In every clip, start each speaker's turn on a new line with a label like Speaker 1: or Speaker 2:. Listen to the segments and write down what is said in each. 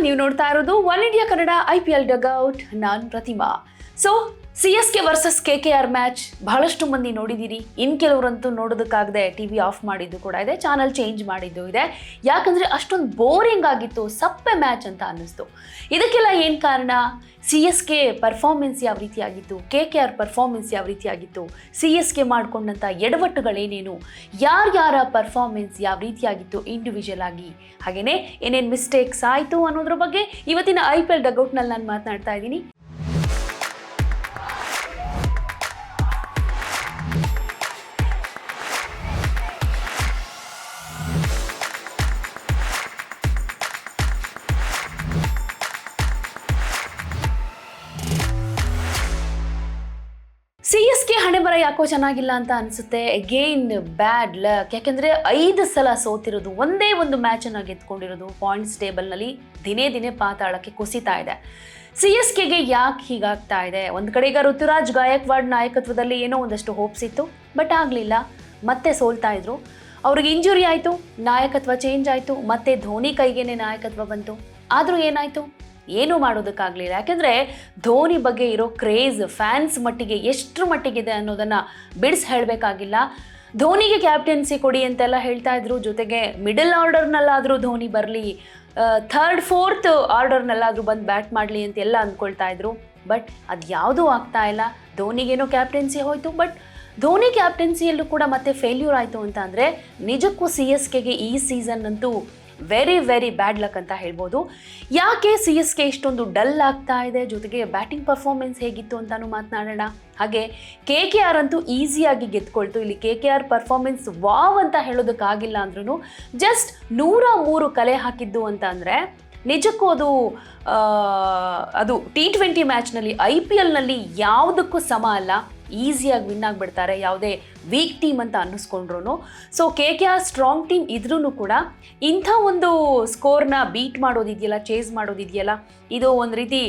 Speaker 1: ನೀವು ನೋಡ್ತಾ ಇರೋದು One India Kannada I P L dugout non Prathima. So C S K versus K K R match ಬಹಳಷ್ಟು ಮಂದಿ ನೋಡಿದ್ದೀರಿ ಇನ್ ಕೆಲವರಂತೂ ನೋಡೋದಕ್ಕಾಗದೆ ಟಿ ವಿ ಆಫ್ ಮಾಡಿದ್ದು ಕೂಡ ಇದೆ, ಚಾನಲ್ ಚೇಂಜ್ ಮಾಡಿದ್ದು ಇದೆ. ಯಾಕಂದರೆ ಅಷ್ಟೊಂದು ಬೋರಿಂಗ್ ಆಗಿತ್ತು, ಸಪ್ಪೆ ಮ್ಯಾಚ್ ಅಂತ ಅನ್ನಿಸ್ತು. ಇದಕ್ಕೆಲ್ಲ ಏನು ಕಾರಣ? ಸಿ ಎಸ್ ಕೆ ಪರ್ಫಾರ್ಮೆನ್ಸ್ ಯಾವ ರೀತಿಯಾಗಿತ್ತು? ಕೆ ಕೆ ಆರ್ ಪರ್ಫಾರ್ಮೆನ್ಸ್ ಯಾವ ರೀತಿಯಾಗಿತ್ತು? ಸಿ ಎಸ್ ಕೆ ಮಾಡಿಕೊಂಡಂಥ ಎಡವಟ್ಟುಗಳೇನೇನು? ಯಾರ್ಯಾರ ಪರ್ಫಾರ್ಮೆನ್ಸ್ ಯಾವ ರೀತಿಯಾಗಿತ್ತು ಇಂಡಿವಿಜುವಲ್ ಆಗಿ? ಹಾಗೆಯೇ ಏನೇನು ಮಿಸ್ಟೇಕ್ಸ್ ಆಯಿತು ಅನ್ನೋದ್ರ ಬಗ್ಗೆ ಇವತ್ತಿನ ಐ ಪಿ ಎಲ್ ಡಗೌಟ್ನಲ್ಲಿ ನಾನು ಮಾತನಾಡ್ತಾ ಇದ್ದೀನಿ. ಯಾಕೋ ಚೆನ್ನಾಗಿಲ್ಲ ಅಂತ ಅನಿಸುತ್ತೆ. ಅಗೇನ್ ಬ್ಯಾಡ್ ಲಕ್ ಯಾಕೆಂದರೆ ಐದು ಸಲ ಸೋತಿರೋದು, ಒಂದೇ ಒಂದು ಮ್ಯಾಚನ್ನು ಗೆದ್ಕೊಂಡಿರೋದು ಪಾಯಿಂಟ್ಸ್ ಟೇಬಲ್ನಲ್ಲಿ ದಿನೇ ದಿನೇ ಪಾತಾಳಕ್ಕೆ ಕುಸಿತಾ ಇದೆ. ಸಿ ಎಸ್ ಕೆಗೆ ಯಾಕೆ ಹೀಗಾಗ್ತಾ ಇದೆ? ಒಂದು ಕಡೆ ಋತುರಾಜ್ ಗಾಯಕ್ವಾಡ್ ನಾಯಕತ್ವದಲ್ಲಿ ಏನೋ ಒಂದಷ್ಟು ಹೋಪ್ಸ್ ಇತ್ತು ಬಟ್ ಆಗಲಿಲ್ಲ. ಮತ್ತೆ ಸೋಲ್ತಾ ಇದ್ರು. ಅವ್ರಿಗೆ ಇಂಜುರಿ ಆಯಿತು, ನಾಯಕತ್ವ ಚೇಂಜ್ ಆಯಿತು, ಮತ್ತೆ ಧೋನಿ ಕೈಗೇನೆ ನಾಯಕತ್ವ ಬಂತು. ಆದರೂ ಏನಾಯಿತು? ಏನೂ ಮಾಡೋದಕ್ಕಾಗಲಿಲ್ಲ. ಯಾಕೆಂದರೆ ಧೋನಿ ಬಗ್ಗೆ ಇರೋ ಕ್ರೇಜ್ ಫ್ಯಾನ್ಸ್ ಮಟ್ಟಿಗೆ ಎಷ್ಟರ ಮಟ್ಟಿಗಿದೆ ಅನ್ನೋದನ್ನು ಬಿಡಿಸಿ ಹೇಳಬೇಕಾಗಿಲ್ಲ. ಧೋನಿಗೆ ಕ್ಯಾಪ್ಟನ್ಸಿ ಕೊಡಿ ಅಂತೆಲ್ಲ ಹೇಳ್ತಾ ಇದ್ರು. ಜೊತೆಗೆ ಮಿಡಲ್ ಆರ್ಡರ್ನಲ್ಲಾದರೂ ಧೋನಿ ಬರಲಿ ಥರ್ಡ್ ಫೋರ್ತ್ ಆರ್ಡರ್ನಲ್ಲಾದರೂ ಬಂದು ಬ್ಯಾಟ್ ಮಾಡಲಿ ಅಂತ ಎಲ್ಲ ಅಂದ್ಕೊಳ್ತಾ ಇದ್ರು. ಬಟ್ ಅದು ಯಾವುದೂ ಆಗ್ತಾ ಇಲ್ಲ. ಧೋನಿಗೇನೋ ಕ್ಯಾಪ್ಟನ್ಸಿ ಹೋಯಿತು. ಬಟ್ ಧೋನಿ ಕ್ಯಾಪ್ಟನ್ಸಿಯಲ್ಲೂ ಕೂಡ ಮತ್ತೆ ಫೇಲ್ಯೂರ್ ಆಯಿತು ಅಂತ ಅಂದರೆ ನಿಜಕ್ಕೂ ಸಿ ಎಸ್ ಕೆಗೆ ಈ ಸೀಸನ್ ಅಂತೂ ವೆರಿ ವೆರಿ ಬ್ಯಾಡ್ ಲಕ್ ಅಂತ ಹೇಳ್ಬೋದು. ಯಾಕೆ ಸಿ ಎಸ್ ಕೆ ಇಷ್ಟೊಂದು ಡಲ್ ಆಗ್ತಾ ಇದೆ? ಜೊತೆಗೆ ಬ್ಯಾಟಿಂಗ್ ಪರ್ಫಾರ್ಮೆನ್ಸ್ ಹೇಗಿತ್ತು ಅಂತಾನು ಮಾತನಾಡೋಣ. ಹಾಗೆ ಕೆ ಕೆ ಆರ್ ಅಂತೂ ಈಸಿಯಾಗಿ ಗೆದ್ಕೊಳ್ತು. ಇಲ್ಲಿ K K R performance wow ಅಂತ ಹೇಳೋದಕ್ಕಾಗಿಲ್ಲ ಅಂದ್ರೂ ಜಸ್ಟ್ ನೂರ ಮೂರು ಕಲೆ ಹಾಕಿದ್ದು ಅಂತ ಅಂದರೆ ನಿಜಕ್ಕೂ ಅದು ಅದು ಟಿ ಟ್ವೆಂಟಿ ಮ್ಯಾಚ್ನಲ್ಲಿ ಐ ಪಿ ಎಲ್ನಲ್ಲಿ ಯಾವುದಕ್ಕೂ ಸಮ ಅಲ್ಲ. ಈಸಿಯಾಗಿ ವಿನ್ ಆಗಿಬಿಡ್ತಾರೆ, ಯಾವುದೇ ವೀಕ್ ಟೀಮ್ ಅಂತ ಅನ್ನಿಸ್ಕೊಂಡ್ರು so K K R strong team ಇದ್ರೂ ಕೂಡ ಇಂಥ ಒಂದು ಸ್ಕೋರ್ನ ಬೀಟ್ ಮಾಡೋದಿದೆಯಲ್ಲ ಚೇಸ್ ಮಾಡೋದಿದೆಯಲ್ಲ, ಇದು ಒಂದು ರೀತಿ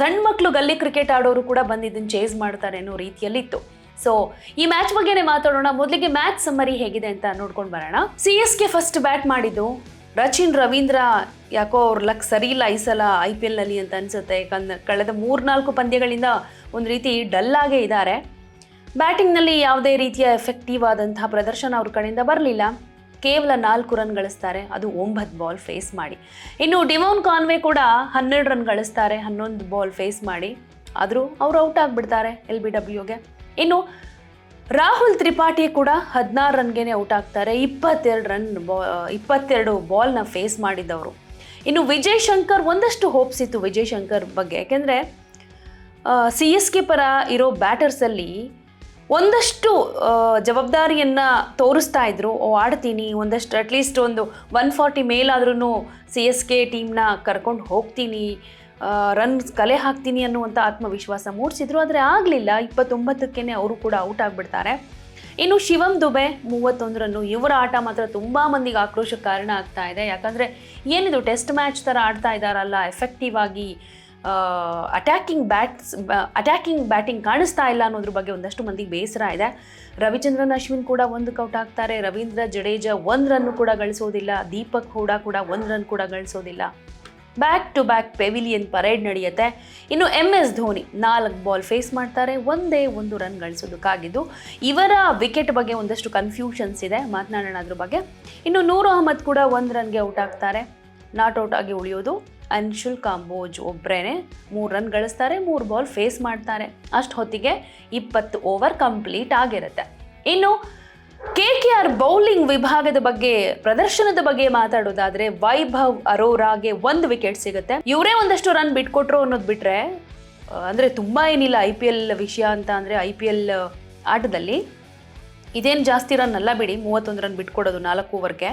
Speaker 1: ಸಣ್ಣ ಮಕ್ಕಳು ಗಲ್ಲಿ ಕ್ರಿಕೆಟ್ ಆಡೋರು ಕೂಡ ಬಂದು ಇದನ್ನು ಚೇಸ್ ಮಾಡ್ತಾರೆ ಅನ್ನೋ ರೀತಿಯಲ್ಲಿತ್ತು. ಸೊ ಈ ಮ್ಯಾಚ್ ಬಗ್ಗೆನೇ ಮಾತಾಡೋಣ. ಮೊದಲಿಗೆ ಮ್ಯಾಚ್ ಸಮ್ಮರಿ ಹೇಗಿದೆ ಅಂತ ನೋಡ್ಕೊಂಡು ಬರೋಣ. C S K first bat ಮಾಡಿದ್ದು. ರಚಿನ್ ರವೀಂದ್ರ ಯಾಕೋ ಅವ್ರ ಲಕ್ ಸರಿ ಇಲ್ಲ ಈ ಸಲ ಐ ಪಿ ಎಲ್ನಲ್ಲಿ ಅಂತ ಅನಿಸುತ್ತೆ. ಯಾಕಂದ್ರೆ ಕಳೆದ ಮೂರ್ನಾಲ್ಕು ಪಂದ್ಯಗಳಿಂದ ಒಂದು ರೀತಿ ಡಲ್ಲಾಗೇ ಇದ್ದಾರೆ ಬ್ಯಾಟಿಂಗ್ನಲ್ಲಿ ಯಾವುದೇ ರೀತಿಯ ಎಫೆಕ್ಟಿವ್ ಆದಂತಹ ಪ್ರದರ್ಶನ ಅವ್ರ ಕಡೆಯಿಂದ ಬರಲಿಲ್ಲ. ಕೇವಲ ನಾಲ್ಕು ರನ್ ಗಳಿಸ್ತಾರೆ. ಅದು ಒಂಬತ್ತು ಬಾಲ್ ಫೇಸ್ ಮಾಡಿ. ಇನ್ನು ಡಿವೋನ್ ಕಾನ್ವೆ ಕೂಡ ಹನ್ನೆರಡು ರನ್ ಗಳಿಸ್ತಾರೆ. ಹನ್ನೊಂದು ಬಾಲ್ ಫೇಸ್ ಮಾಡಿ. ಆದರೂ ಅವ್ರು ಔಟ್ ಆಗಿಬಿಡ್ತಾರೆ ಎಲ್ ಬಿ ಡಬ್ಲ್ಯೂಗೆ ಇನ್ನು ರಾಹುಲ್ ತ್ರಿಪಾಠಿ ಕೂಡ ಹದಿನಾರು ರನ್ಗೇನೆ ಔಟ್ ಆಗ್ತಾರೆ. ಇಪ್ಪತ್ತೆರಡು ರನ್ ಬಾ, ಇಪ್ಪತ್ತೆರಡು ಬಾಲ್ನ ಫೇಸ್ ಮಾಡಿದ್ದವರು ಇನ್ನು ವಿಜಯ್ ಶಂಕರ್, ಒಂದಷ್ಟು ಹೋಪ್ಸ್ ಇತ್ತು ವಿಜಯ್ ಶಂಕರ್ ಬಗ್ಗೆ. ಯಾಕೆಂದರೆ ಸಿ ಎಸ್ ಕೆ ಪರ ಇರೋ ಬ್ಯಾಟರ್ಸಲ್ಲಿ ಒಂದಷ್ಟು ಜವಾಬ್ದಾರಿಯನ್ನ ತೋರಿಸ್ತಾ ಇದ್ರು. ಓ, ಆಡ್ತೀನಿ, ಒಂದಷ್ಟು, ಅಟ್ಲೀಸ್ಟ್ ಒಂದು ಒನ್ ಫಾರ್ಟಿ ಮೇಲಾದ್ರೂ ಸಿ ಎಸ್ ಕೆ ಟೀಮ್ನ ಕರ್ಕೊಂಡು ಹೋಗ್ತೀನಿ. ರನ್ಸ್ ಕಲೆ ಹಾಕ್ತೀನಿ ಅನ್ನುವಂಥ ಆತ್ಮವಿಶ್ವಾಸ ಮೂಡಿಸಿದ್ರು. ಆದರೆ ಆಗಲಿಲ್ಲ. ಇಪ್ಪತ್ತೊಂಬತ್ತಕ್ಕೇ ಅವರು ಕೂಡ ಔಟ್ ಆಗಿಬಿಡ್ತಾರೆ. ಇನ್ನು ಶಿವಂ ದುಬೆ ಮೂವತ್ತೊಂದು ರನ್ನು ಇವರ ಆಟ ಮಾತ್ರ ತುಂಬ ಮಂದಿಗೆ ಆಕ್ರೋಶಕ್ಕೆ ಕಾರಣ ಆಗ್ತಾ ಇದೆ. ಯಾಕಂದರೆ ಏನಿದು ಟೆಸ್ಟ್ ಮ್ಯಾಚ್ ಥರ ಆಡ್ತಾ ಇದ್ದಾರಲ್ಲ ಎಫೆಕ್ಟಿವ್ ಆಗಿ ಅಟ್ಯಾಕಿಂಗ್ ಬ್ಯಾಟ್ಸ್ ಅಟ್ಯಾಕಿಂಗ್ ಬ್ಯಾಟಿಂಗ್ ಕಾಣಿಸ್ತಾ ಇಲ್ಲ ಅನ್ನೋದ್ರ ಬಗ್ಗೆ ಒಂದಷ್ಟು ಮಂದಿಗೆ ಬೇಸರ ಇದೆ. ರವಿಚಂದ್ರನ್, ಅಶ್ವಿನ್ ಕೂಡ ಒಂದು ಕೌಟ್ ಆಗ್ತಾರೆ ರವೀಂದ್ರ ಜಡೇಜಾ ಒಂದು ರನ್ನು ಕೂಡ ಗಳಿಸೋದಿಲ್ಲ. ದೀಪಕ್ ಹೂಡಾ ಕೂಡ ಒಂದು ರನ್ ಕೂಡ ಗಳಿಸೋದಿಲ್ಲ. Back to back pavilion parade ನಡೆಯುತ್ತೆ. ಇನ್ನು ಎಂ ಎಸ್ ಧೋನಿ ನಾಲ್ಕು ಬಾಲ್ ಫೇಸ್ ಮಾಡ್ತಾರೆ. ಒಂದೇ ಒಂದು ರನ್ ಗಳಿಸೋದಕ್ಕಾಗಿದ್ದು ಇವರ ವಿಕೆಟ್ ಬಗ್ಗೆ ಒಂದಷ್ಟು ಕನ್ಫ್ಯೂಷನ್ಸ್ ಇದೆ. ಮಾತನಾಡೋಣ ಅದ್ರ ಬಗ್ಗೆ. ಇನ್ನು ನೂರು ಅಹಮದ್ ಕೂಡ ಒಂದು ರನ್ಗೆ ಔಟ್ ಆಗ್ತಾರೆ. ನಾಟ್ ಔಟ್ ಆಗಿ ಉಳಿಯೋದು ಅನ್ಶುಲ್ ಕಾಂಬೋಜ್ ಒಬ್ಬರೇ ಮೂರು ರನ್ ಗಳಿಸ್ತಾರೆ. ಮೂರು ಬಾಲ್ ಫೇಸ್ ಮಾಡ್ತಾರೆ. ಅಷ್ಟು ಹೊತ್ತಿಗೆ ಇಪ್ಪತ್ತು ಓವರ್ ಕಂಪ್ಲೀಟ್ ಆಗಿರುತ್ತೆ. ಇನ್ನು ಕೆ ಕೆ ಆರ್ ಬೌಲಿಂಗ್ ವಿಭಾಗದ ಬಗ್ಗೆ, ಪ್ರದರ್ಶನದ ಬಗ್ಗೆ ಮಾತಾಡೋದಾದ್ರೆ ವೈಭವ್ ಅರೋರಾಗೆ ಒಂದು ವಿಕೆಟ್ ಸಿಗುತ್ತೆ. ಇವರೇ ಒಂದಷ್ಟು ರನ್ ಬಿಟ್ಕೊಟ್ರು ಅನ್ನೋದು ಬಿಟ್ರೆ, ಅಂದ್ರೆ ತುಂಬಾ ಏನಿಲ್ಲ ಐ ಪಿ ಎಲ್ ವಿಷಯ ಅಂತ ಅಂದ್ರೆ ಐ ಪಿ ಎಲ್ ಆಟದಲ್ಲಿ. ಇದೇನು ಜಾಸ್ತಿ ರನ್ ಅಲ್ಲ ಬಿಡಿ, ಮೂವತ್ತೊಂದು ರನ್ ಬಿಟ್ಕೊಡೋದು ನಾಲ್ಕು ಓವರ್ಗೆ.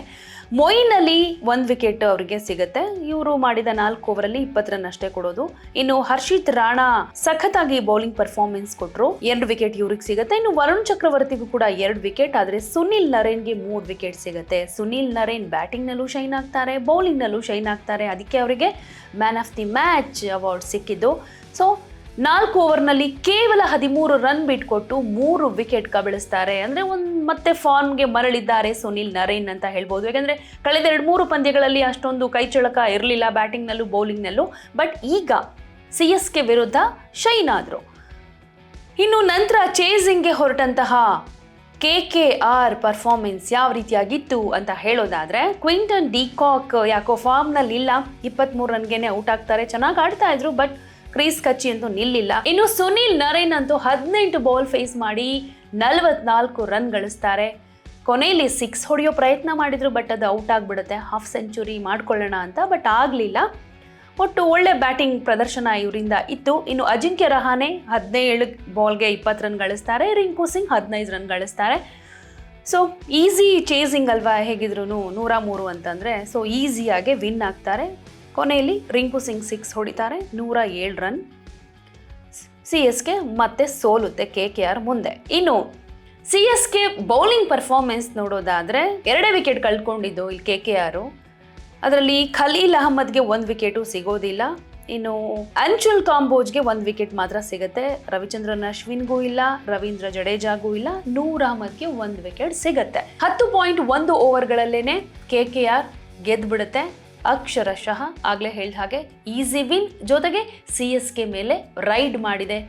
Speaker 1: ಮೊಯಿನ್ ಅಲಿ ಒಂದು ವಿಕೆಟ್ ಅವರಿಗೆ ಸಿಗುತ್ತೆ. ಇವರು ಮಾಡಿದ ನಾಲ್ಕು ಓವರಲ್ಲಿ ಇಪ್ಪತ್ತು ರನ್ ಅಷ್ಟೇ ಕೊಡೋದು. ಇನ್ನು ಹರ್ಷಿತ್ ರಾಣಾ ಸಖತ್ತಾಗಿ ಬೌಲಿಂಗ್ ಪರ್ಫಾರ್ಮೆನ್ಸ್ ಕೊಟ್ಟರು ಎರಡು ವಿಕೆಟ್ ಇವ್ರಿಗೆ ಸಿಗುತ್ತೆ. ಇನ್ನು ವರುಣ್ ಚಕ್ರವರ್ತಿಗೂ ಕೂಡ ಎರಡು ವಿಕೆಟ್, ಆದರೆ ಸುನಿಲ್ ನರೇನ್ಗೆ ಮೂರು ವಿಕೆಟ್ ಸಿಗುತ್ತೆ. ಸುನಿಲ್ ನರೇನ್ ಬ್ಯಾಟಿಂಗ್ನಲ್ಲೂ ಶೈನ್ ಆಗ್ತಾರೆ, ಬೌಲಿಂಗ್ನಲ್ಲೂ ಶೈನ್ ಆಗ್ತಾರೆ. ಅದಕ್ಕೆ ಅವರಿಗೆ man of the match award ಸಿಕ್ಕಿದ್ದು. ಸೊ ನಾಲ್ಕು ಓವರ್ನಲ್ಲಿ ಕೇವಲ ಹದಿಮೂರು ರನ್ ಬಿಟ್ಕೊಟ್ಟು ಮೂರು ವಿಕೆಟ್ ಕಬಳಿಸ್ತಾರೆ ಅಂದರೆ ಒಂದು ಮತ್ತೆ ಫಾರ್ಮ್ಗೆ ಮರಳಿದ್ದಾರೆ ಸುನಿಲ್ ನರೇನ್ ಅಂತ ಹೇಳ್ಬೋದು. ಯಾಕಂದರೆ ಕಳೆದ ಎರಡು ಮೂರು ಪಂದ್ಯಗಳಲ್ಲಿ ಅಷ್ಟೊಂದು ಕೈಚಳಕ ಇರಲಿಲ್ಲ ಬ್ಯಾಟಿಂಗ್ನಲ್ಲೂ, ಬೌಲಿಂಗ್ನಲ್ಲೂ. ಬಟ್ ಈಗ ಸಿ ಎಸ್ ಕೆ ವಿರುದ್ಧ ಶೈನ್ ಆದರು ಇನ್ನು ನಂತರ ಚೇಸಿಂಗ್ಗೆ ಹೊರಟಂತಹ ಕೆ ಕೆ ಆರ್ ಪರ್ಫಾರ್ಮೆನ್ಸ್ ಯಾವ ರೀತಿಯಾಗಿತ್ತು ಅಂತ ಹೇಳೋದಾದರೆ, ಕ್ವಿಂಟನ್ ಡಿಕಾಕ್ ಯಾಕೋ ಫಾರ್ಮ್ನಲ್ಲಿ ಇಲ್ಲ ಇಪ್ಪತ್ತ್ಮೂರು ರನ್ಗೆ ಔಟ್ ಆಗ್ತಾರೆ, ಚೆನ್ನಾಗಿ ಆಡ್ತಾ ಇದ್ರು, ಬಟ್ ಕ್ರೀಸ್ ಕಚ್ಚಿ ಅಂತೂ ನಿಲ್ಲಿಲ್ಲ. ಇನ್ನು ಸುನಿಲ್ ನರೇನ್ ಅಂತೂ ಹದಿನೆಂಟು ಬಾಲ್ ಫೇಸ್ ಮಾಡಿ ನಲವತ್ನಾಲ್ಕು ರನ್ ಗಳಿಸ್ತಾರೆ. ಕೊನೆಯಲ್ಲಿ ಸಿಕ್ಸ್ ಹೊಡೆಯೋ ಪ್ರಯತ್ನ ಮಾಡಿದ್ರು, ಬಟ್ ಅದು ಔಟ್ ಆಗಿಬಿಡುತ್ತೆ. ಹಾಫ್ ಸೆಂಚುರಿ ಮಾಡ್ಕೊಳ್ಳೋಣ ಅಂತ, ಬಟ್ ಆಗಲಿಲ್ಲ. ಒಟ್ಟು ಒಳ್ಳೆ ಬ್ಯಾಟಿಂಗ್ ಪ್ರದರ್ಶನ ಇವರಿಂದ ಇತ್ತು. ಇನ್ನು ಅಜಿಂಕ್ಯ ರಹಾನೆ ಹದಿನೇಳು ಬಾಲ್ಗೆ ಇಪ್ಪತ್ತು ರನ್ ಗಳಿಸ್ತಾರೆ. ರಿಂಕು ಸಿಂಗ್ ಹದಿನೈದು ರನ್ ಗಳಿಸ್ತಾರೆ. ಸೊ ಈಸಿ ಚೇಸಿಂಗ್ ಅಲ್ವಾ ಹೇಗಿದ್ರು ನೂರ ಮೂರು ಅಂತಂದರೆ ಸೊ ಈಸಿಯಾಗಿ ವಿನ್ ಆಗ್ತಾರೆ. ಕೊನೆಯಲ್ಲಿ ರಿಂಕು ಸಿಂಗ್ ಸಿಕ್ಸ್ ಹೊಡಿತಾರೆ ನೂರ ಏಳು ರನ್. ಸಿ ಎಸ್ ಮತ್ತೆ ಸೋಲುತ್ತೆ ಕೆ ಕೆ ಆರ್ ಮುಂದೆ. ಇನ್ನು C S K bowling performance ನೋಡೋದಾದರೆ ಎರಡೇ ವಿಕೆಟ್ ಕಳ್ಕೊಂಡಿದ್ದು ಇಲ್ಲಿ ಕೆ ಕೆ ಆರು. ಅದರಲ್ಲಿ ಖಲೀಲ್ ಅಹಮದ್ಗೆ ಒಂದು ವಿಕೆಟು ಸಿಗೋದಿಲ್ಲ. ಇನ್ನು ಅಂಚುಲ್ ಕಾಂಬೋಜ್ಗೆ ಒಂದು ವಿಕೆಟ್ ಮಾತ್ರ ಸಿಗುತ್ತೆ. ರವಿಚಂದ್ರನ್ ಅಶ್ವಿನ್ಗೂ ಇಲ್ಲ, ರವೀಂದ್ರ ಜಡೇಜಾಗೂ ಇಲ್ಲ, ನೂರ್ ಅಹಮದ್ಗೆ ಒಂದು ವಿಕೆಟ್ ಸಿಗುತ್ತೆ. ಹತ್ತು ಪಾಯಿಂಟ್ ಒಂದು ಓವರ್ಗಳಲ್ಲೇನೆ ಕೆ ಕೆ ಆರ್ ಗೆದ್ಬಿಡುತ್ತೆ. ಅಕ್ಷರಶಃ ಆಗ್ಲೇ ಹೇಳಿದ ಹಾಗೆ ಈಸಿ ವಿನ್ ಜೊತೆಗೆ ಸಿ ಎಸ್ ಕೆ ಮೇಲೆ ರೈಡ್ ಮಾಡಿದೆ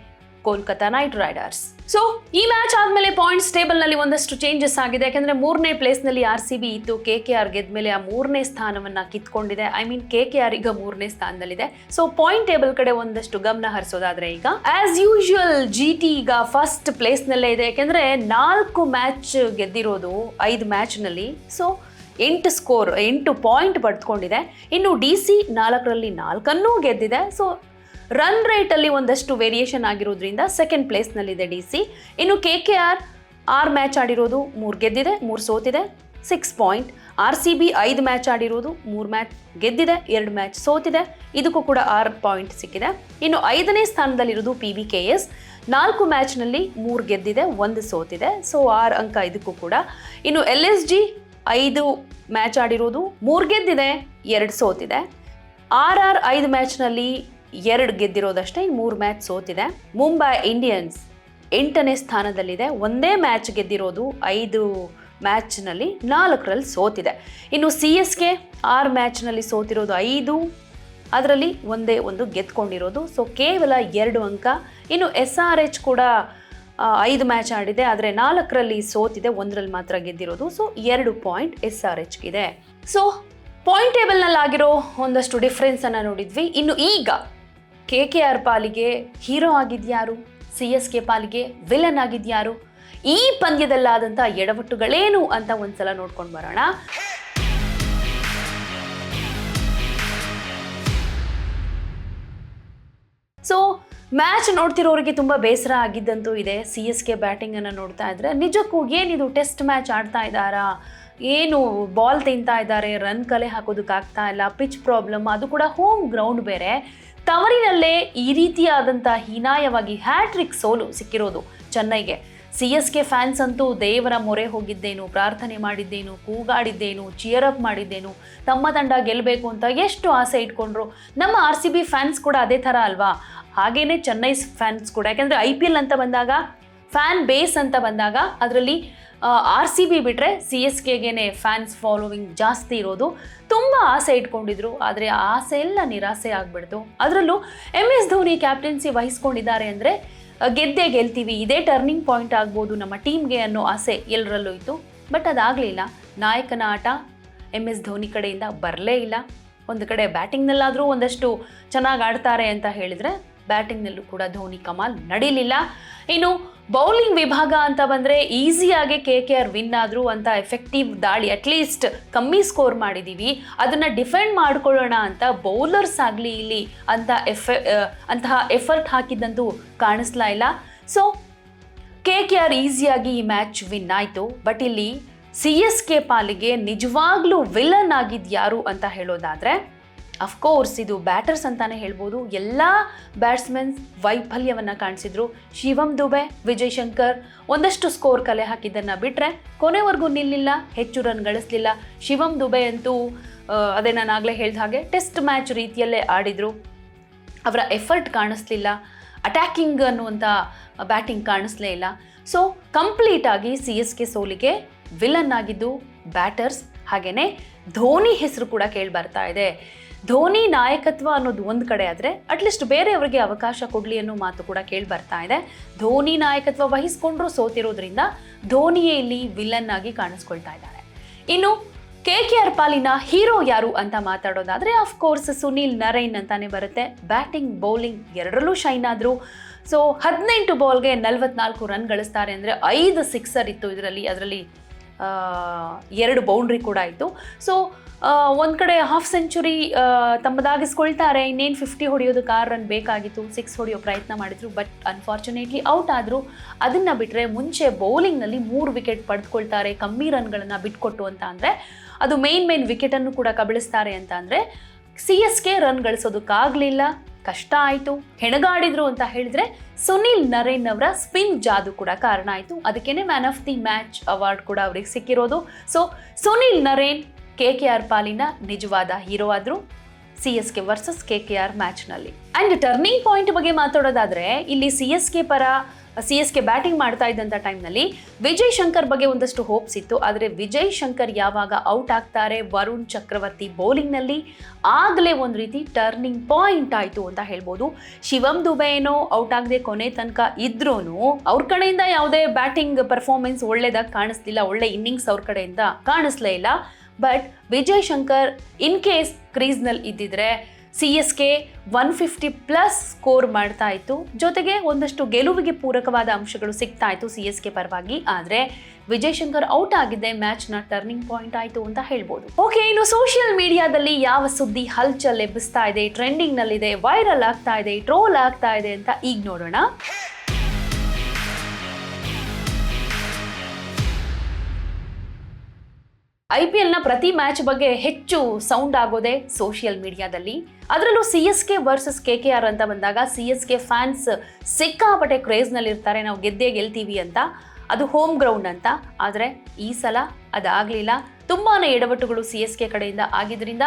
Speaker 1: ಕೋಲ್ಕತಾ ನೈಟ್ ರೈಡರ್ಸ್. ಸೊ ಈ ಮ್ಯಾಚ್ ಆದ್ಮೇಲೆ ಪಾಯಿಂಟ್ಸ್ ಟೇಬಲ್ನಲ್ಲಿ ಒಂದಷ್ಟು ಚೇಂಜಸ್ ಆಗಿದೆ. ಯಾಕಂದ್ರೆ ಮೂರನೇ ಪ್ಲೇಸ್ನಲ್ಲಿ ಆರ್ ಸಿ ಬಿ ಇತ್ತು. ಕೆ ಕೆ ಆರ್ ಗೆದ್ಮೇಲೆ ಆ ಮೂರನೇ ಸ್ಥಾನವನ್ನ ಕಿತ್ಕೊಂಡಿದೆ. I mean K K R ಈಗ ಮೂರನೇ ಸ್ಥಾನದಲ್ಲಿದೆ. ಸೊ ಪಾಯಿಂಟ್ ಟೇಬಲ್ ಕಡೆ ಒಂದಷ್ಟು ಗಮನ ಹರಿಸೋದಾದ್ರೆ ಈಗ ಆಸ್ ಯೂಶುವಲ್ ಜಿ ಟಿ ಈಗ ಫಸ್ಟ್ ಪ್ಲೇಸ್ ನಲ್ಲೇ ಇದೆ. ಯಾಕಂದ್ರೆ ನಾಲ್ಕು ಮ್ಯಾಚ್ ಗೆದ್ದಿರೋದು ಐದು ಮ್ಯಾಚ್ನಲ್ಲಿ. ಸೊ ಎಂಟು ಸ್ಕೋರ್, ಎಂಟು ಪಾಯಿಂಟ್ ಪಡೆದುಕೊಂಡಿದೆ. ಇನ್ನು ಡಿ ಸಿ ನಾಲ್ಕರಲ್ಲಿ ನಾಲ್ಕನ್ನೂ ಗೆದ್ದಿದೆ. ಸೊ ರನ್ ರೇಟಲ್ಲಿ ಒಂದಷ್ಟು ವೇರಿಯೇಷನ್ ಆಗಿರೋದ್ರಿಂದ ಸೆಕೆಂಡ್ ಪ್ಲೇಸ್ನಲ್ಲಿದೆ ಡಿ ಸಿ. ಇನ್ನು ಕೆ ಕೆ ಆರ್, ಆರು ಮ್ಯಾಚ್ ಆಡಿರೋದು ಮೂರು ಗೆದ್ದಿದೆ, ಮೂರು ಸೋತಿದೆ six point R C B ಐದು ಮ್ಯಾಚ್ ಆಡಿರೋದು ಮೂರು ಮ್ಯಾಚ್ ಗೆದ್ದಿದೆ, ಎರಡು ಮ್ಯಾಚ್ ಸೋತಿದೆ. ಇದಕ್ಕೂ ಕೂಡ ಆರು ಪಾಯಿಂಟ್ ಸಿಕ್ಕಿದೆ. ಇನ್ನು ಐದನೇ ಸ್ಥಾನದಲ್ಲಿರೋದು ಪಿ ವಿ ಕೆ ಎಸ್. ನಾಲ್ಕು ಮ್ಯಾಚ್ನಲ್ಲಿ ಮೂರು ಗೆದ್ದಿದೆ, ಒಂದು ಸೋತಿದೆ. ಸೊ ಆರು ಅಂಕ ಇದಕ್ಕೂ ಕೂಡ. ಇನ್ನು ಎಲ್ ಎಸ್ ಜಿ ಐದು ಮ್ಯಾಚ್ ಆಡಿರೋದು, ಮೂರು ಗೆದ್ದಿದೆ, ಎರಡು ಸೋತಿದೆ. ಆರ್ ಆರ್ ಐದು ಮ್ಯಾಚ್ನಲ್ಲಿ ಎರಡು ಗೆದ್ದಿರೋದಷ್ಟೇ, ಇನ್ನು ಮೂರು ಮ್ಯಾಚ್ ಸೋತಿದೆ. ಮುಂಬೈ ಇಂಡಿಯನ್ಸ್ ಎಂಟನೇ ಸ್ಥಾನದಲ್ಲಿದೆ, ಒಂದೇ ಮ್ಯಾಚ್ ಗೆದ್ದಿರೋದು ಐದು ಮ್ಯಾಚ್ನಲ್ಲಿ ನಾಲ್ಕರಲ್ಲಿ ಸೋತಿದೆ. ಇನ್ನು ಸಿ ಎಸ್ ಕೆ ಆರು ಮ್ಯಾಚ್ನಲ್ಲಿ ಸೋತಿರೋದು ಐದು, ಅದರಲ್ಲಿ ಒಂದೇ ಒಂದು ಗೆದ್ಕೊಂಡಿರೋದು. ಸೊ ಕೇವಲ ಎರಡು ಅಂಕ. ಇನ್ನು ಎಸ್ ಆರ್ ಎಚ್ ಕೂಡ ಐದು ಮ್ಯಾಚ್ ಆಡಿದೆ, ಆದರೆ ನಾಲ್ಕರಲ್ಲಿ ಸೋತಿದೆ, ಒಂದರಲ್ಲಿ ಮಾತ್ರ ಗೆದ್ದಿರೋದು. ಸೊ ಎರಡು ಪಾಯಿಂಟ್ ಎಸ್ ಆರ್ ಎಚ್ಗಿದೆ ಸೊ ಪಾಯಿಂಟ್ ಟೇಬಲ್ನಲ್ಲಿ ಆಗಿರೋ ಒಂದಷ್ಟು ಡಿಫ್ರೆನ್ಸನ್ನು ನೋಡಿದ್ವಿ. ಇನ್ನು ಈಗ ಕೆ ಕೆ ಆರ್ ಪಾಲಿಗೆ ಹೀರೋ ಆಗಿದ್ಯಾರು? ಸಿ ಎಸ್ ಕೆ ಪಾಲಿಗೆ ವಿಲನ್ ಆಗಿದ್ಯಾರು? ಈ ಪಂದ್ಯದಲ್ಲಾದಂಥ ಎಡವಟ್ಟುಗಳೇನು ಅಂತ ಒಂದ್ಸಲ ನೋಡ್ಕೊಂಡು ಬರೋಣ. ಸೊ ಮ್ಯಾಚ್ ನೋಡ್ತಿರೋರಿಗೆ ತುಂಬ ಬೇಸರ ಆಗಿದ್ದಂತೂ ಇದೆ. ಸಿ ಎಸ್ ಕೆ ಬ್ಯಾಟಿಂಗನ್ನು ನೋಡ್ತಾ ಇದ್ರೆ ನಿಜಕ್ಕೂ ಏನಿದು ಟೆಸ್ಟ್ ಮ್ಯಾಚ್ ಆಡ್ತಾ ಇದ್ದಾರಾ? ಏನು ಬಾಲ್ ತಿಂತಾ ಇದ್ದಾರೆ? ರನ್ ಕಲೆ ಹಾಕೋದಕ್ಕಾಗ್ತಾ ಇಲ್ಲ. ಪಿಚ್ ಪ್ರಾಬ್ಲಮ್ ಅದು ಕೂಡ ಹೋಮ್ ಗ್ರೌಂಡ್ ಬೇರೆ. ತವರಿನಲ್ಲೇ ಈ ರೀತಿಯಾದಂಥ ಹೀನಾಯವಾಗಿ ಹ್ಯಾಟ್ರಿಕ್ ಸೋಲು ಸಿಕ್ಕಿರೋದು ಚೆನ್ನೈಗೆ. ಸಿ ಎಸ್ ಕೆ ಫ್ಯಾನ್ಸ್ ಅಂತೂ ದೇವರ ಮೊರೆ ಹೋಗಿದ್ದೇನು, ಪ್ರಾರ್ಥನೆ ಮಾಡಿದ್ದೇನು, ಕೂಗಾಡಿದ್ದೇನು ಚಿಯರ್ ಅಪ್ ಮಾಡಿದ್ದೇನು, ತಮ್ಮ ತಂಡ ಗೆಲ್ಲಬೇಕು ಅಂತ ಎಷ್ಟು ಆಸೆ ಇಟ್ಕೊಂಡ್ರು. ನಮ್ಮ ಆರ್ ಸಿ ಬಿ ಫ್ಯಾನ್ಸ್ ಕೂಡ ಅದೇ ಥರ ಅಲ್ವಾ? ಹಾಗೇನೆ ಚೆನ್ನೈ ಫ್ಯಾನ್ಸ್ ಕೂಡ. ಯಾಕಂದರೆ ಐ ಪಿ ಎಲ್ ಅಂತ ಬಂದಾಗ ಫ್ಯಾನ್ ಬೇಸ್ ಅಂತ ಬಂದಾಗ ಅದರಲ್ಲಿ ಆರ್ ಸಿ ಬಿ ಬಿಟ್ಟರೆ ಸಿ ಎಸ್ ಕೆಗೇನೆ ಫ್ಯಾನ್ಸ್ ಫಾಲೋವಿಂಗ್ ಜಾಸ್ತಿ ಇರೋದು. ತುಂಬ ಆಸೆ ಇಟ್ಕೊಂಡಿದ್ರು. ಆದರೆ ಆಸೆ ಎಲ್ಲ ನಿರಾಸೆ ಆಗ್ಬಿಡ್ತು. ಅದರಲ್ಲೂ ಎಂ ಎಸ್ ಧೋನಿ ಕ್ಯಾಪ್ಟನ್ಸಿ ವಹಿಸ್ಕೊಂಡಿದ್ದಾರೆ ಅಂದರೆ ಗೆದ್ದೇ ಗೆಲ್ತೀವಿ. ಇದೇ ಟರ್ನಿಂಗ್ ಪಾಯಿಂಟ್ ಆಗ್ಬೋದು ನಮ್ಮ ಟೀಮ್ಗೆ ಅನ್ನೋ ಆಸೆ ಎಲ್ಲರಲ್ಲೂ ಇತ್ತು. ಬಟ್ ಅದಾಗಲಿಲ್ಲ. ನಾಯಕನ ಆಟ ಎಂ ಎಸ್ ಧೋನಿ ಕಡೆಯಿಂದ ಬರಲೇ ಇಲ್ಲ. ಒಂದು ಕಡೆ ಬ್ಯಾಟಿಂಗ್ನಲ್ಲಾದರೂ ಒಂದಷ್ಟು ಚೆನ್ನಾಗಿ ಆಡ್ತಾರೆ ಅಂತ ಹೇಳಿದರೆ ಬ್ಯಾಟಿಂಗ್ನಲ್ಲೂ ಕೂಡ ಧೋನಿ ಕಮಾಲ್ ನಡೀಲಿಲ್ಲ. ಇನ್ನು ಬೌಲಿಂಗ್ ವಿಭಾಗ ಅಂತ ಬಂದರೆ ಈಸಿಯಾಗಿ ಕೆ ಕೆ ಆರ್ ವಿನ್ ಆದರೂ ಅಂತ ಎಫೆಕ್ಟಿವ್ ದಾಳಿ ಅಟ್ಲೀಸ್ಟ್ ಕಮ್ಮಿ ಸ್ಕೋರ್ ಮಾಡಿದ್ದೀವಿ ಅದನ್ನು ಡಿಫೆಂಡ್ ಮಾಡ್ಕೊಳ್ಳೋಣ ಅಂತ ಬೌಲರ್ಸ್ ಆಗಲಿ ಇಲ್ಲಿ ಅಂತ ಎಫೆ ಅಂತಹ ಎಫರ್ಟ್ ಹಾಕಿದ್ದಂತೂ ಕಾಣಿಸ್ಲಾ ಇಲ್ಲ. ಸೊ ಕೆ ಕೆ ಆರ್ ಈಸಿಯಾಗಿ ಈ ಮ್ಯಾಚ್ ವಿನ್ ಆಯಿತು. ಬಟ್ ಇಲ್ಲಿ ಸಿ ಎಸ್ ಕೆ ಪಾಲಿಗೆ ನಿಜವಾಗ್ಲೂ ವಿಲನ್ ಆಗಿದ್ಯಾರು ಅಂತ ಹೇಳೋದಾದರೆ ಅಫ್ಕೋರ್ಸ್ ಇದು ಬ್ಯಾಟರ್ಸ್ ಅಂತಾನೆ ಹೇಳ್ಬೋದು. ಎಲ್ಲ ಬ್ಯಾಟ್ಸ್ಮನ್ಸ್ ವೈಫಲ್ಯವನ್ನು ಕಾಣಿಸಿದ್ರು. ಶಿವಂ ದುಬೆ, ವಿಜಯ್ ಶಂಕರ್ ಒಂದಷ್ಟು ಸ್ಕೋರ್ ಕಲೆ ಹಾಕಿದ್ದನ್ನು ಬಿಟ್ಟರೆ ಕೊನೆವರೆಗೂ ನಿಲ್ಲಿಲ್ಲ, ಹೆಚ್ಚು ರನ್ ಗಳಿಸಲಿಲ್ಲ. ಶಿವಂ ದುಬೆ ಅಂತೂ ಅದೇ ನಾನು ಆಗಲೇ ಹೇಳಿದ ಹಾಗೆ ಟೆಸ್ಟ್ ಮ್ಯಾಚ್ ರೀತಿಯಲ್ಲೇ ಆಡಿದರು. ಅವರ ಎಫರ್ಟ್ ಕಾಣಿಸ್ಲಿಲ್ಲ. ಅಟ್ಯಾಕಿಂಗ್ ಅನ್ನುವಂಥ ಬ್ಯಾಟಿಂಗ್ ಕಾಣಿಸ್ಲೇ ಇಲ್ಲ. ಸೊ ಕಂಪ್ಲೀಟಾಗಿ ಸಿ ಎಸ್ ಕೆ ಸೋಲಿಗೆ ವಿಲನ್ ಆಗಿದ್ದು ಬ್ಯಾಟರ್ಸ್ ಹಾಗೆಯೇ ಧೋನಿ ಹೆಸರು ಕೂಡ ಕೇಳಿ ಬರ್ತಾ ಇದೆ. ಧೋನಿ ನಾಯಕತ್ವ ಅನ್ನೋದು ಒಂದು ಕಡೆ ಆದರೆ ಅಟ್ಲೀಸ್ಟ್ ಬೇರೆಯವರಿಗೆ ಅವಕಾಶ ಕೊಡಲಿ ಅನ್ನೋ ಮಾತು ಕೂಡ ಕೇಳಿ ಬರ್ತಾ ಇದೆ. ಧೋನಿ ನಾಯಕತ್ವ ವಹಿಸ್ಕೊಂಡ್ರು ಸೋತಿರೋದ್ರಿಂದ ಧೋನಿಯೇ ಇಲ್ಲಿ ವಿಲನ್ ಆಗಿ ಕಾಣಿಸ್ಕೊಳ್ತಾ ಇದ್ದಾರೆ. ಇನ್ನು ಕೆ ಕೆ ಆರ್ ಪಾಲಿನ ಹೀರೋ ಯಾರು ಅಂತ ಮಾತಾಡೋದಾದರೆ ಕೋರ್ಸ್ ಸುನೀಲ್ ನರೈನ್ ಅಂತಾನೆ ಬರುತ್ತೆ. ಬ್ಯಾಟಿಂಗ್ ಬೌಲಿಂಗ್ ಎರಡರಲ್ಲೂ ಶೈನ್ ಆದರು. ಸೊ ಹದಿನೆಂಟು ಬಾಲ್ಗೆ ನಲವತ್ನಾಲ್ಕು ರನ್ ಗಳಿಸ್ತಾರೆ ಅಂದರೆ ಐದು ಸಿಕ್ಸರ್ ಇತ್ತು ಇದರಲ್ಲಿ, ಅದರಲ್ಲಿ ಎರಡು ಬೌಂಡ್ರಿ ಕೂಡ ಇತ್ತು. ಸೊ ಒಂದು ಕಡೆ ಹಾಫ್ ಸೆಂಚುರಿ ತಮ್ಮದಾಗಿಸ್ಕೊಳ್ತಾರೆ. ಇನ್ನೇನು ಫಿಫ್ಟಿ ಹೊಡೆಯೋದಕ್ಕೆ ಆರು ರನ್ ಬೇಕಾಗಿತ್ತು ಸಿಕ್ಸ್ ಹೊಡೆಯೋ ಪ್ರಯತ್ನ ಮಾಡಿದ್ರು ಬಟ್ ಅನ್ಫಾರ್ಚುನೇಟ್ಲಿ ಔಟ್ ಆದರೂ ಅದನ್ನು ಬಿಟ್ಟರೆ ಮುಂಚೆ ಬೌಲಿಂಗ್ನಲ್ಲಿ ಮೂರು ವಿಕೆಟ್ ಪಡೆದುಕೊಳ್ತಾರೆ ಕಮ್ಮಿ ರನ್ಗಳನ್ನು ಬಿಟ್ಕೊಟ್ಟು ಅಂತ ಅಂದರೆ, ಅದು ಮೇನ್ ಮೇನ್ ವಿಕೆಟನ್ನು ಕೂಡ ಕಬಳಿಸ್ತಾರೆ ಅಂತ ಅಂದರೆ ಸಿ ಎಸ್ ಕೆ ರನ್ ಗಳಿಸೋದಕ್ಕಾಗಲಿಲ್ಲ, ಕಷ್ಟ ಆಯಿತು. ಹೆಣಗಾಡಿದ್ರು ಅಂತ ಹೇಳಿದ್ರೆ ಸುನಿಲ್ ನರೇನ್ ಅವರ ಸ್ಪಿನ್ ಜಾದು ಕೂಡ ಕಾರಣ ಆಯಿತು. ಅದಕ್ಕೇನೆ man of the match award ಕೂಡ ಅವ್ರಿಗೆ ಸಿಕ್ಕಿರೋದು. So Sunil Narine K K R ಪಾಲಿನ ನಿಜವಾದ ಹೀರೋ ಆದ್ರು C S K versus K K R ಮ್ಯಾಚ್ನಲ್ಲಿ and turning point ಬಗ್ಗೆ ಮಾತಾಡೋದಾದ್ರೆ, ಇಲ್ಲಿ ಸಿ ಎಸ್ ಕೆ ಪರ, ಸಿ ಎಸ್ ಕೆ ಬ್ಯಾಟಿಂಗ್ ಮಾಡ್ತಾ ಇದ್ದಂಥ ಟೈಮ್ನಲ್ಲಿ ವಿಜಯ್ ಶಂಕರ್ ಬಗ್ಗೆ ಒಂದಷ್ಟು ಹೋಪ್ಸ್ ಇತ್ತು. ಆದರೆ ವಿಜಯ್ ಶಂಕರ್ ಯಾವಾಗ ಔಟ್ ಆಗ್ತಾರೆ, ವರುಣ್ ಚಕ್ರವರ್ತಿ ಬೌಲಿಂಗ್ನಲ್ಲಿ ಆಗಲೇ ಒಂದು ರೀತಿ ಟರ್ನಿಂಗ್ ಪಾಯಿಂಟ್ ಆಯಿತು ಅಂತ ಹೇಳ್ಬೋದು. ಶಿವಮ್ ದುಬೆ ಏನೋ ಔಟ್ ಆಗದೆ ಕೊನೆ ತನಕ ಇದ್ರೂ ಅವ್ರ ಕಡೆಯಿಂದ ಯಾವುದೇ ಬ್ಯಾಟಿಂಗ್ ಪರ್ಫಾರ್ಮೆನ್ಸ್ ಒಳ್ಳೇದಾಗಿ ಕಾಣಿಸ್ಲಿಲ್ಲ, ಒಳ್ಳೆ ಇನ್ನಿಂಗ್ಸ್ ಅವ್ರ ಕಡೆಯಿಂದ ಕಾಣಿಸ್ಲೇ ಇಲ್ಲ. But Vijay Shankar in case ಕ್ರೀಸ್ನಲ್ಲಿ ಇದ್ದಿದ್ರೆ C S K one fifty plus score ಮಾಡ್ತಾ ಇತ್ತು. ಜೊತೆಗೆ ಒಂದಷ್ಟು ಗೆಲುವಿಗೆ ಪೂರಕವಾದ ಅಂಶಗಳು ಸಿಗ್ತಾ ಇತ್ತು ಸಿ ಎಸ್ ಕೆ ಪರವಾಗಿ. ಆದರೆ ವಿಜಯ್ ಶಂಕರ್ ಔಟ್ ಆಗಿದ್ದೆ ಮ್ಯಾಚ್ನ ಟರ್ನಿಂಗ್ ಪಾಯಿಂಟ್ ಆಯಿತು ಅಂತ ಹೇಳ್ಬೋದು. ಓಕೆ ಇನ್ನು ಸೋಷಿಯಲ್ ಮೀಡಿಯಾದಲ್ಲಿ ಯಾವ ಸುದ್ದಿ ಹಲ್ಚಲ್ ಎಬ್ಬಿಸ್ತಾ ಇದೆ ಟ್ರೆಂಡಿಂಗ್ನಲ್ಲಿದೆ ವೈರಲ್ ಆಗ್ತಾ ಇದೆ ಟ್ರೋಲ್ ಆಗ್ತಾ ಇದೆ ಅಂತ ಈಗ ನೋಡೋಣ. ಐ ಪಿ ಎಲ್ನ ಪ್ರತಿ ಮ್ಯಾಚ್ ಬಗ್ಗೆ ಹೆಚ್ಚು ಸೌಂಡ್ ಆಗೋದೇ ಸೋಷಿಯಲ್ ಮೀಡಿಯಾದಲ್ಲಿ. ಅದರಲ್ಲೂ C S K versus K K R ಅಂತ ಬಂದಾಗ ಸಿ ಎಸ್ ಕೆ ಫ್ಯಾನ್ಸ್ ಸಿಕ್ಕಾಪಟ್ಟೆ ಕ್ರೇಜ್ನಲ್ಲಿರ್ತಾರೆ. ನಾವು ಗೆದ್ದೇ ಗೆಲ್ತೀವಿ ಅಂತ. ಅದು ಹೋಮ್ ಗ್ರೌಂಡ್ ಅಂತ. ಆದರೆ ಈ ಸಲ ಅದಾಗಲಿಲ್ಲ. ತುಂಬಾ ಎಡವಟ್ಟುಗಳು ಸಿ ಎಸ್ ಕೆ ಕಡೆಯಿಂದ ಆಗಿದ್ರಿಂದ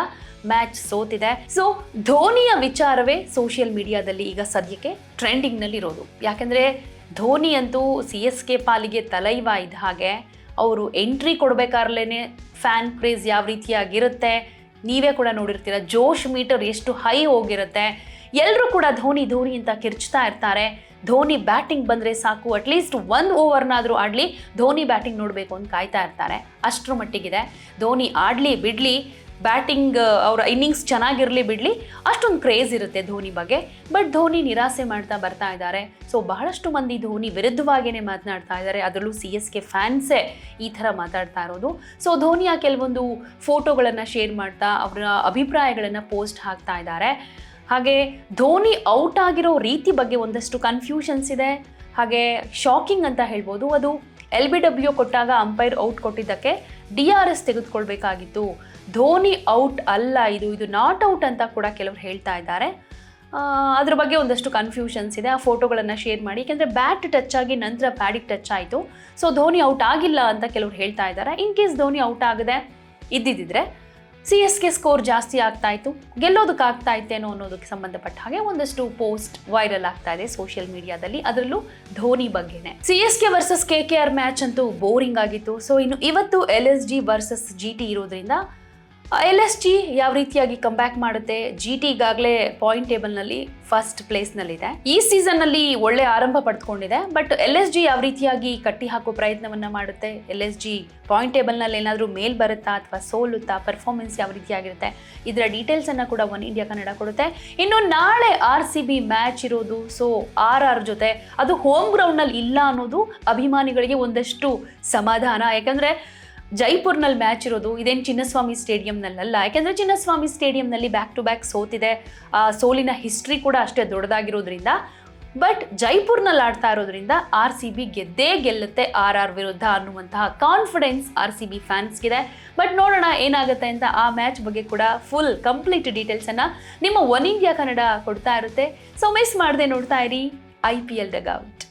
Speaker 1: ಮ್ಯಾಚ್ ಸೋತಿದೆ. ಸೊ, ಧೋನಿಯ ವಿಚಾರವೇ ಸೋಷಿಯಲ್ ಮೀಡಿಯಾದಲ್ಲಿ ಈಗ ಸದ್ಯಕ್ಕೆ ಟ್ರೆಂಡಿಂಗ್ನಲ್ಲಿರೋದು. ಯಾಕೆಂದರೆ ಧೋನಿ ಅಂತೂ ಸಿ ಎಸ್ ಕೆ ಪಾಲಿಗೆ ತಲೈವ ಇದ್ದ ಹಾಗೆ ಅವರು ಎಂಟ್ರಿ ಕೊಡಬೇಕಾರ್ಲೇ ಫ್ಯಾನ್ ಕ್ರೇಜ್ ಯಾವ ರೀತಿಯಾಗಿರುತ್ತೆ? ನೀವೇ ಕೂಡ ನೋಡಿರ್ತೀರ, ಜೋಶ್ ಮೀಟರ್ ಎಷ್ಟು ಹೈ ಹೋಗಿರುತ್ತೆ. ಎಲ್ಲರೂ ಕೂಡ ಧೋನಿ ಧೋನಿ ಅಂತ ಕಿರ್ಚ್ತಾ ಇರ್ತಾರೆ. ಧೋನಿ ಬ್ಯಾಟಿಂಗ್ ಬಂದರೆ ಸಾಕು ಅಟ್ಲೀಸ್ಟ್ ಒಂದು ಓವರ್ನಾದರೂ ಆಡಲಿ, ಧೋನಿ ಬ್ಯಾಟಿಂಗ್ ನೋಡಬೇಕು ಅಂತ ಕಾಯ್ತಾ ಇರ್ತಾರೆ. ಅಷ್ಟರ ಮಟ್ಟಿಗಿದೆ. ಧೋನಿ ಆಡಲಿ, ಬಿಡಲಿ ಬ್ಯಾಟಿಂಗ್ ಅವರ ಇನ್ನಿಂಗ್ಸ್ ಚೆನ್ನಾಗಿರಲಿ ಬಿಡಲಿ, ಅಷ್ಟೊಂದು ಕ್ರೇಜ್ ಇರುತ್ತೆ ಧೋನಿ ಬಗ್ಗೆ. ಬಟ್ ಧೋನಿ ನಿರಾಸೆ ಮಾಡ್ತಾ ಬರ್ತಾ ಇದ್ದಾರೆ. ಸೊ ಬಹಳಷ್ಟು ಮಂದಿ ಧೋನಿ ವಿರುದ್ಧವಾಗಿಯೇ ಮಾತನಾಡ್ತಾ ಇದ್ದಾರೆ. ಅದರಲ್ಲೂ ಸಿ ಎಸ್ ಕೆ ಫ್ಯಾನ್ಸೇ ಈ ಥರ ಮಾತಾಡ್ತಾ ಇರೋದು. ಸೊ ಧೋನಿಯ ಕೆಲವೊಂದು ಫೋಟೋಗಳನ್ನು ಶೇರ್ ಮಾಡ್ತಾ, ಅವರ ಅಭಿಪ್ರಾಯಗಳನ್ನು ಪೋಸ್ಟ್ ಹಾಕ್ತಾ ಇದ್ದಾರೆ. ಹಾಗೆ ಧೋನಿ ಔಟ್ ಆಗಿರೋ ರೀತಿ ಬಗ್ಗೆ ಒಂದಷ್ಟು ಕನ್ಫ್ಯೂಷನ್ಸ್ ಇದೆ. ಹಾಗೆ ಶಾಕಿಂಗ್ ಅಂತ ಹೇಳ್ಬೋದು. ಅದು ಎಲ್ ಬಿ ಡಬ್ಲ್ಯೂ ಕೊಟ್ಟಾಗ ಅಂಪೈರ್ ಔಟ್ ಕೊಟ್ಟಿದ್ದಕ್ಕೆ ಡಿ ಆರ್ ಎಸ್ ತೆಗೆದುಕೊಳ್ಬೇಕಾಗಿತ್ತು. ಧೋನಿ ಔಟ್ ಅಲ್ಲ, ಇದು ಇದು ನಾಟ್ ಔಟ್ ಅಂತ ಕೂಡ ಕೆಲವರು ಹೇಳ್ತಾ ಇದ್ದಾರೆ. ಅದ್ರ ಬಗ್ಗೆ ಒಂದಷ್ಟು ಕನ್ಫ್ಯೂಷನ್ಸ್ ಇದೆ. ಆ ಫೋಟೋಗಳನ್ನು ಶೇರ್ ಮಾಡಿ. ಯಾಕೆಂದರೆ ಬ್ಯಾಟ್ ಟಚ್ ಆಗಿ ನಂತರ ಪ್ಯಾಡಿಗೆ ಟಚ್ ಆಯಿತು. ಸೊ ಧೋನಿ ಔಟ್ ಆಗಿಲ್ಲ ಅಂತ ಕೆಲವರು ಹೇಳ್ತಾ ಇದ್ದಾರೆ. ಇನ್ ಕೇಸ್ ಧೋನಿ ಔಟ್ ಆಗದೆ ಇದ್ದಿದ್ದರೆ ಸಿ ಎಸ್ ಕೆ ಸ್ಕೋರ್ ಜಾಸ್ತಿ ಆಗ್ತಾ ಇತ್ತು. ಗೆಲ್ಲೋದಕ್ಕಾಗ್ತಾ ಇತ್ತೇನೋ ಅನ್ನೋದಕ್ಕೆ ಸಂಬಂಧಪಟ್ಟ ಹಾಗೆ ಒಂದಷ್ಟು ಪೋಸ್ಟ್ ವೈರಲ್ ಆಗ್ತಾ ಇದೆ ಸೋಷಿಯಲ್ ಮೀಡಿಯಾದಲ್ಲಿ ಅದರಲ್ಲೂ Dhoni ಬಗ್ಗೆನೆ. C S K versus K K R match ಅಂತೂ ಬೋರಿಂಗ್ ಆಗಿತ್ತು. ಸೊ ಇನ್ನು ಇವತ್ತು L S G versus G T ಇರೋದ್ರಿಂದ ಎಲ್ ಎಸ್ ಜಿ ಯಾವ ರೀತಿಯಾಗಿ ಕಂಬ್ಯಾಕ್ ಮಾಡುತ್ತೆ? ಜಿ ಟಿ ಈಗಾಗಲೇ ಪಾಯಿಂಟ್ ಟೇಬಲ್ನಲ್ಲಿ ಫಸ್ಟ್ ಪ್ಲೇಸ್ನಲ್ಲಿದೆ ಈ ಸೀಸನ್ನಲ್ಲಿ ಒಳ್ಳೆ ಆರಂಭ ಪಡೆದುಕೊಂಡಿದೆ ಬಟ್ ಎಲ್ ಎಸ್ ಜಿ ಯಾವ ರೀತಿಯಾಗಿ ಕಟ್ಟಿ ಹಾಕೋ ಪ್ರಯತ್ನವನ್ನ ಮಾಡುತ್ತೆ? ಎಲ್ ಎಸ್ ಜಿ ಪಾಯಿಂಟ್ ಟೇಬಲ್ನಲ್ಲಿ ಏನಾದರೂ ಮೇಲ್ ಬರುತ್ತಾ ಅಥವಾ ಸೋಲುತ್ತಾ? ಪರ್ಫಾರ್ಮೆನ್ಸ್ ಯಾವ ರೀತಿಯಾಗಿರುತ್ತೆ? ಇದರ ಡೀಟೇಲ್ಸನ್ನು ಕೂಡ ಒನ್ ಇಂಡಿಯಾ ಕನ್ನಡ ಕೊಡುತ್ತೆ. ಇನ್ನು ನಾಳೆ ಆರ್ ಸಿ ಬಿ ಮ್ಯಾಚ್ ಇರೋದು ಸೊ ಆರ್ ಆರ್ ಜೊತೆ ಅದು ಹೋಮ್ ಗ್ರೌಂಡ್ನಲ್ಲಿ ಇಲ್ಲ ಅನ್ನೋದು ಅಭಿಮಾನಿಗಳಿಗೆ ಒಂದಷ್ಟು ಸಮಾಧಾನ. ಯಾಕಂದರೆ ಜೈಪುರ್ನಲ್ಲಿ ಮ್ಯಾಚ್ ಇರೋದು, ಇದೇನು ಚಿನ್ನಸ್ವಾಮಿ ಸ್ಟೇಡಿಯಂನಲ್ಲ ಯಾಕೆಂದರೆ ಚಿನ್ನಸ್ವಾಮಿ ಸ್ಟೇಡಿಯಂನಲ್ಲಿ ಬ್ಯಾಕ್ ಟು ಬ್ಯಾಕ್ ಸೋತಿದೆ. ಸೋಲಿನ ಹಿಸ್ಟ್ರಿ ಕೂಡ ಅಷ್ಟೇ ದೊಡ್ಡದಾಗಿರೋದ್ರಿಂದ. ಬಟ್ ಜೈಪುರ್ನಲ್ಲಿ ಆಡ್ತಾ ಇರೋದ್ರಿಂದ ಆರ್ ಸಿ ಬಿ ಗೆದ್ದೇ ಗೆಲ್ಲುತ್ತೆ ಆರ್ ಆರ್ ವಿರುದ್ಧ ಅನ್ನುವಂತಹ ಕಾನ್ಫಿಡೆನ್ಸ್ ಆರ್ ಸಿ ಬಿ ಫ್ಯಾನ್ಸ್ಗಿದೆ ಬಟ್ ನೋಡೋಣ ಏನಾಗುತ್ತೆ ಅಂತ ಆ ಮ್ಯಾಚ್ ಬಗ್ಗೆ ಕೂಡ ಫುಲ್ ಕಂಪ್ಲೀಟ್ ಡೀಟೇಲ್ಸನ್ನು ನಿಮ್ಮ ಒನ್ ಇಂಡಿಯಾ ಕನ್ನಡ ಕೊಡ್ತಾ ಇರುತ್ತೆ. ಸೊ ಮಿಸ್ ಮಾಡದೆ ನೋಡ್ತಾ ಇರಿ ಐ ಪಿ ಎಲ್ ಡಗೌಟ್